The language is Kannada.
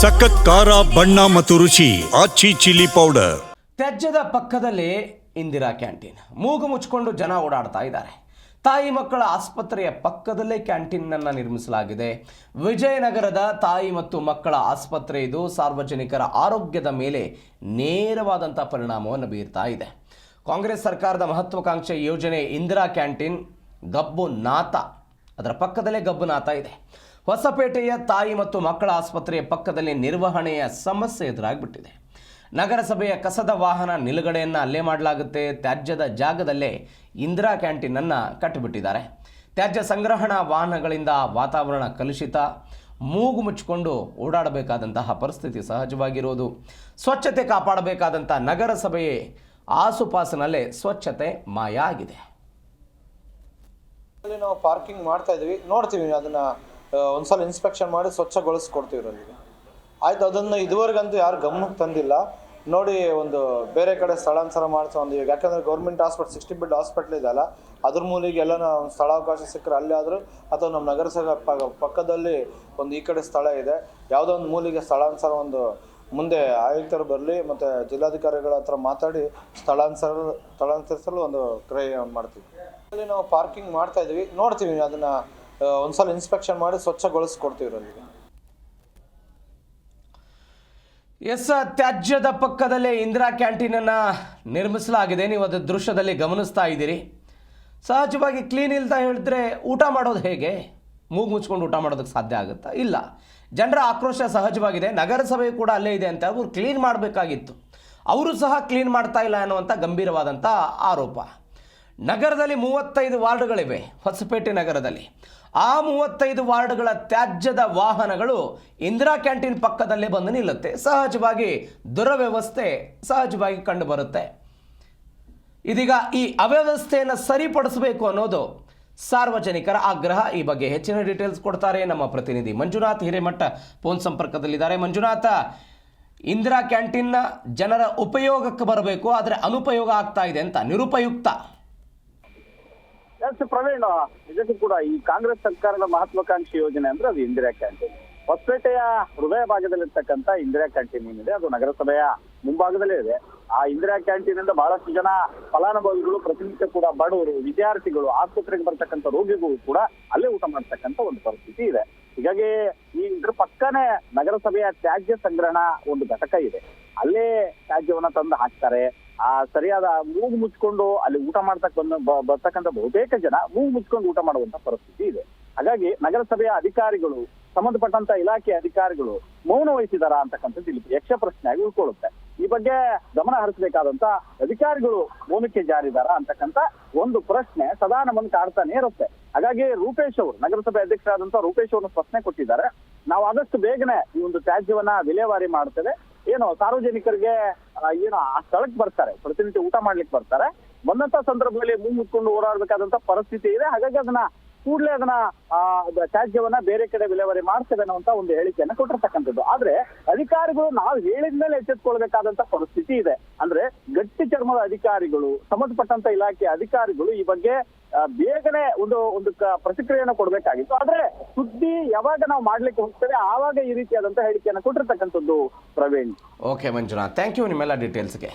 ಸಖತ್ ಖಾರ, ಬಣ್ಣ ಮತ್ತು ರುಚಿ, ಆಚಿ ಚಿಲ್ಲಿ ಪೌಡರ್. ತ್ಯಾಜ್ಯದ ಪಕ್ಕದಲ್ಲಿ ಇಂದಿರಾ ಕ್ಯಾಂಟೀನ್. ಮೂಗು ಮುಚ್ಕೊಂಡು ಜನ ಓಡಾಡ್ತಾ ಇದ್ದಾರೆ. ತಾಯಿ ಮಕ್ಕಳ ಆಸ್ಪತ್ರೆಯ ಪಕ್ಕದಲ್ಲೇ ಕ್ಯಾಂಟೀನ್ ಅನ್ನು ನಿರ್ಮಿಸಲಾಗಿದೆ. ವಿಜಯನಗರದ ತಾಯಿ ಮತ್ತು ಮಕ್ಕಳ ಆಸ್ಪತ್ರೆ ಇದು ಸಾರ್ವಜನಿಕರ ಆರೋಗ್ಯದ ಮೇಲೆ ನೇರವಾದಂಥ ಪರಿಣಾಮವನ್ನು ಬೀರ್ತಾ ಇದೆ. ಕಾಂಗ್ರೆಸ್ ಸರ್ಕಾರದ ಮಹತ್ವಾಕಾಂಕ್ಷೆ ಯೋಜನೆ ಇಂದಿರಾ ಕ್ಯಾಂಟೀನ್ ಗಬ್ಬು ನಾತ ಅದರ ಪಕ್ಕದಲ್ಲೇ ಗಬ್ಬು ನಾತ ಇದೆ. ಹೊಸಪೇಟೆಯ ತಾಯಿ ಮತ್ತು ಮಕ್ಕಳ ಆಸ್ಪತ್ರೆಯ ಪಕ್ಕದಲ್ಲಿ ನಿರ್ವಹಣೆಯ ಸಮಸ್ಯೆ ಎದುರಾಗ್ಬಿಟ್ಟಿದೆ. ನಗರಸಭೆಯ ಕಸದ ವಾಹನ ನಿಲುಗಡೆಯನ್ನು ಅಲ್ಲೇ ಮಾಡಲಾಗುತ್ತೆ. ತ್ಯಾಜ್ಯದ ಜಾಗದಲ್ಲೇ ಇಂದಿರಾ ಕ್ಯಾಂಟೀನನ್ನು ಕಟ್ಟಿಬಿಟ್ಟಿದ್ದಾರೆ. ತ್ಯಾಜ್ಯ ಸಂಗ್ರಹಣಾ ವಾಹನಗಳಿಂದ ವಾತಾವರಣ ಕಲುಷಿತ. ಮೂಗು ಮುಚ್ಚಿಕೊಂಡು ಓಡಾಡಬೇಕಾದಂತಹ ಪರಿಸ್ಥಿತಿ ಸಹಜವಾಗಿರೋದು. ಸ್ವಚ್ಛತೆ ಕಾಪಾಡಬೇಕಾದಂಥ ನಗರಸಭೆಯೇ ಆಸುಪಾಸಿನಲ್ಲೇ ಸ್ವಚ್ಛತೆ ಮಾಯ ಆಗಿದೆ ನಾವು ಪಾರ್ಕಿಂಗ್ ಮಾಡ್ತಾ ಇದೀವಿ. ನೋಡ್ತೀವಿ ಅದನ್ನ ಒಂದ್ಸಲ ಇನ್ಸ್ಪೆಕ್ಷನ್ ಮಾಡಿ ಸ್ವಚ್ಛಗೊಳಿಸ್ಕೊಡ್ತೀವಿ ಅಲ್ಲಿಗೆ ಆಯ್ತು, ಅದನ್ನ ಇದುವರೆಗಂತೂ ಯಾರು ಗಮನಕ್ಕೆ ತಂದಿಲ್ಲ. ನೋಡಿ, ಒಂದು ಬೇರೆ ಕಡೆ ಸ್ಥಳಾಂತರ ಮಾಡ್ತಾ ಒಂದು ಯಾಕಂದ್ರೆ government hospital sixty bed hospital ಇದೆಯಲ್ಲ ಅದ್ರ ಮೂಲಿಗೆ ಎಲ್ಲ ಸ್ಥಳಾವಕಾಶ ಸಿಕ್ಕರೆ ಅಲ್ಲಿ ಆದರೂ, ಅಥವಾ ನಮ್ಮ ನಗರಸಭೆ ಪಕ್ಕದಲ್ಲಿ ಒಂದು ಈ ಕಡೆ ಸ್ಥಳ ಇದೆ, ಯಾವುದೋ ಒಂದು ಮೂಲಿಗೆ ಸ್ಥಳಾಂತರ ಒಂದು ಮುಂದೆ ಆಯುಕ್ತರು ಬರಲಿ, ಮತ್ತು ಜಿಲ್ಲಾಧಿಕಾರಿಗಳ ಹತ್ರ ಮಾತಾಡಿ ಸ್ಥಳಾಂತರ, ಸ್ಥಳಾಂತರಿಸಲು ಒಂದು ಕ್ರಯ ಮಾಡ್ತೀವಿ. ಅಲ್ಲಿ ನಾವು ಪಾರ್ಕಿಂಗ್ ಮಾಡ್ತಾ ಇದೀವಿ, ನೋಡ್ತೀವಿ ಅದನ್ನ ಒಂದ್ಸಲ ಇನ್ಸ್ಪೆಕ್ಷನ್ ಮಾಡಿ ಸ್ವಚ್ಛಗೊಳಿಸ್ಕೊಡ್ತೀವಿ ಅಲ್ಲಿಗೆ ಎಸ್, ತ್ಯಾಜ್ಯದ ಪಕ್ಕದಲ್ಲೇ ಇಂದಿರಾ ಕ್ಯಾಂಟೀನನ್ನು ನಿರ್ಮಿಸಲಾಗಿದೆ. ನೀವು ಅದು ದೃಶ್ಯದಲ್ಲಿ ಗಮನಿಸ್ತಾ ಇದ್ದೀರಿ. ಸಹಜವಾಗಿ ಕ್ಲೀನ್ ಇಲ್ದ ಹೇಳಿದ್ರೆ ಊಟ ಮಾಡೋದು ಹೇಗೆ? ಮೂಗು ಮುಚ್ಕೊಂಡು ಊಟ ಮಾಡೋದಕ್ಕೆ ಸಾಧ್ಯ ಆಗುತ್ತಾ? ಇಲ್ಲ. ಜನರ ಆಕ್ರೋಶ ಸಹಜವಾಗಿದೆ. ನಗರಸಭೆ ಕೂಡ ಅಲ್ಲೇ ಇದೆ ಅಂತ ಅವ್ರು ಕ್ಲೀನ್ ಮಾಡಬೇಕಾಗಿತ್ತು. ಅವರು ಸಹ ಕ್ಲೀನ್ ಮಾಡ್ತಾ ಇಲ್ಲ ಅನ್ನುವಂಥ ಗಂಭೀರವಾದಂಥ ಆರೋಪ. ನಗರದಲ್ಲಿ ಮೂವತ್ತೈದು ವಾರ್ಡ್ಗಳಿವೆ. ಹೊಸಪೇಟೆ ನಗರದಲ್ಲಿ. ಆ ಮೂವತ್ತೈದು ವಾರ್ಡ್ಗಳ ತ್ಯಾಜ್ಯದ ವಾಹನಗಳು ಇಂದಿರಾ ಕ್ಯಾಂಟೀನ್ ಪಕ್ಕದಲ್ಲೇ ಬಂದು ನಿಲ್ಲುತ್ತೆ. ಸಹಜವಾಗಿ ದುರವ್ಯವಸ್ಥೆ ಸಹಜವಾಗಿ ಕಂಡುಬರುತ್ತೆ. ಇದೀಗ ಈ ಅವ್ಯವಸ್ಥೆಯನ್ನು ಸರಿಪಡಿಸಬೇಕು ಅನ್ನೋದು ಸಾರ್ವಜನಿಕರ ಆಗ್ರಹ. ಈ ಬಗ್ಗೆ ಹೆಚ್ಚಿನ ಡೀಟೇಲ್ಸ್ ಕೊಡ್ತಾರೆ ನಮ್ಮ ಪ್ರತಿನಿಧಿ ಮಂಜುನಾಥ್. ಹಿರೇಮಠ ಫೋನ್ ಸಂಪರ್ಕದಲ್ಲಿದ್ದಾರೆ. ಮಂಜುನಾಥ, ಇಂದಿರಾ ಕ್ಯಾಂಟೀನ್ನ ಜನರ ಉಪಯೋಗಕ್ಕೆ ಬರಬೇಕು, ಆದರೆ ಅನುಪಯೋಗ ಆಗ್ತಾ ಇದೆ ಅಂತ ನಿರುಪಯುಕ್ತ. ಎಸ್ ಪ್ರವೀಣ್ ನಿಜಕ್ಕೂ ಕೂಡ ಈ ಕಾಂಗ್ರೆಸ್ ಸರ್ಕಾರದ ಮಹತ್ವಾಕಾಂಕ್ಷಿ ಯೋಜನೆ ಅಂದ್ರೆ ಅದು ಇಂದಿರಾ ಕ್ಯಾಂಟೀನ್. ಹೊಸಪೇಟೆಯ ಹೃದಯ ಭಾಗದಲ್ಲಿರ್ತಕ್ಕಂಥ ಇಂದಿರಾ ಕ್ಯಾಂಟೀನ್ ಏನಿದೆ, ಅದು ನಗರಸಭೆಯ ಮುಂಭಾಗದಲ್ಲೇ ಇದೆ. ಆ ಇಂದಿರಾ ಕ್ಯಾಂಟೀನ್ ಇಂದ ಬಹಳಷ್ಟು ಜನ ಫಲಾನುಭವಿಗಳು, ಪ್ರತಿನಿತ್ಯ ಕೂಡ ಬಡವರು, ವಿದ್ಯಾರ್ಥಿಗಳು, ಆಸ್ಪತ್ರೆಗೆ ಬರ್ತಕ್ಕಂತ ರೋಗಿಗಳು ಕೂಡ ಅಲ್ಲೇ ಊಟ ಮಾಡ್ತಕ್ಕಂಥ ಒಂದು ಪರಿಸ್ಥಿತಿ ಇದೆ. ಹೀಗಾಗಿ ಈ ಇದ್ರ ಪಕ್ಕನೇ ನಗರಸಭೆಯ ತ್ಯಾಜ್ಯ ಸಂಗ್ರಹಣ ಒಂದು ಘಟಕ ಇದೆ. ಅಲ್ಲೇ ತ್ಯಾಜ್ಯವನ್ನ ತಂದು ಹಾಕ್ತಾರೆ. ಆ, ಸರಿಯಾದ ಮೂಗು ಮುಚ್ಕೊಂಡು ಅಲ್ಲಿ ಊಟ ಮಾಡ್ತಕ್ಕ ಬಂದ ಬರ್ತಕ್ಕಂಥ ಬಹುತೇಕ ಜನ ಮೂಗು ಮುಚ್ಕೊಂಡು ಊಟ ಮಾಡುವಂತ ಪರಿಸ್ಥಿತಿ ಇದೆ. ಹಾಗಾಗಿ ನಗರಸಭೆಯ ಅಧಿಕಾರಿಗಳು, ಸಂಬಂಧಪಟ್ಟಂತ ಇಲಾಖೆ ಅಧಿಕಾರಿಗಳು ಮೌನ ವಹಿಸಿದಾರ ಅಂತಕ್ಕಂಥದ್ದು ಇಲ್ಲಿ ಯಕ್ಷ ಪ್ರಶ್ನೆಯಾಗಿ ಉಳ್ಕೊಳ್ಳುತ್ತೆ. ಈ ಬಗ್ಗೆ ಗಮನ ಹರಿಸಬೇಕಾದಂತ ಅಧಿಕಾರಿಗಳು ಮೌನಕ್ಕೆ ಜಾರಿದಾರ ಅಂತಕ್ಕಂಥ ಒಂದು ಪ್ರಶ್ನೆ ಸದಾ ನಮ್ಮನ್ನು ಕಾಡ್ತಾನೆ ಇರುತ್ತೆ. ಹಾಗಾಗಿ ರೂಪೇಶ್ ಅವರು, ನಗರಸಭೆ ಅಧ್ಯಕ್ಷರಾದಂತ ರೂಪೇಶ್ ಅವರು ಪ್ರಶ್ನೆ ಕೊಟ್ಟಿದ್ದಾರೆ. ನಾವು ಆದಷ್ಟು ಬೇಗನೆ ಈ ಒಂದು ತ್ಯಾಜ್ಯವನ್ನ ವಿಲೇವಾರಿ ಮಾಡ್ತೇವೆ. ಏನು ಸಾರ್ವಜನಿಕರಿಗೆ ಏನು ಆ ಸ್ಥಳಕ್ಕೆ ಬರ್ತಾರೆ, ಪ್ರತಿನಿತ್ಯ ಊಟ ಮಾಡ್ಲಿಕ್ಕೆ ಬರ್ತಾರೆ. ಬಂದಂತ ಸಂದರ್ಭದಲ್ಲಿ ಮೂಗು ಮುಟ್ಕೊಂಡು ಓಡಾಡ್ಬೇಕಾದಂತ ಪರಿಸ್ಥಿತಿ ಇದೆ. ಹಾಗಾಗಿ ಅದನ್ನ ಕೂಡಲೇ ಅದನ್ನ ತ್ಯಾಜ್ಯವನ್ನ ಬೇರೆ ಕಡೆ ವಿಲೇವಾರಿ ಮಾಡ್ತೇವೆ ಅನ್ನುವಂತ ಒಂದು ಹೇಳಿಕೆಯನ್ನ ಕೊಟ್ಟಿರ್ತಕ್ಕಂಥದ್ದು. ಆದ್ರೆ ಅಧಿಕಾರಿಗಳು ನಾವು ಹೇಳಿದ್ಮೇಲೆ ಎಚ್ಚೆತ್ಕೊಳ್ಬೇಕಾದಂತ ಪರಿಸ್ಥಿತಿ ಇದೆ. ಅಂದ್ರೆ ಗಟ್ಟಿ ಚರ್ಮದ ಅಧಿಕಾರಿಗಳು, ಸಂಬಂಧಪಟ್ಟಂತ ಇಲಾಖೆ ಅಧಿಕಾರಿಗಳು ಈ ಬಗ್ಗೆ ಬೇಗನೆ ಒಂದು ಒಂದು ಪ್ರತಿಕ್ರಿಯೆಯನ್ನು ಕೊಡ್ಬೇಕಾಗಿತ್ತು. ಆದ್ರೆ ಸುದ್ದಿ ಯಾವಾಗ ನಾವು ಮಾಡ್ಲಿಕ್ಕೆ ಹೋಗ್ತೇವೆ, ಆವಾಗ ಈ ರೀತಿಯಾದಂತ ಹೇಳಿಕೆಯನ್ನು ಕೊಟ್ಟಿರ್ತಕ್ಕಂಥದ್ದು Praveen. Okay Manjunath. Thank you ನಿಮ್ಮೆಲ್ಲ ಡೀಟೇಲ್ಸ್ಗೆ